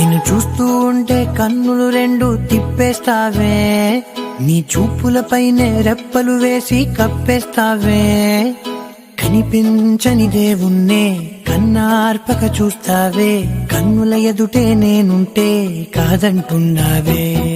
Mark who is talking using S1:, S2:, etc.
S1: నిన్ను చూస్తూ ఉంటే కన్నులు రెండు తిప్పేస్తావే. నీ చూపులపైనే రెప్పలు వేసి కప్పేస్తావే. కనిపించని దేవుణ్ణే కన్నార్పక చూస్తావే. కన్నుల ఎదుటే నేనుంటే కాదంటున్నావే.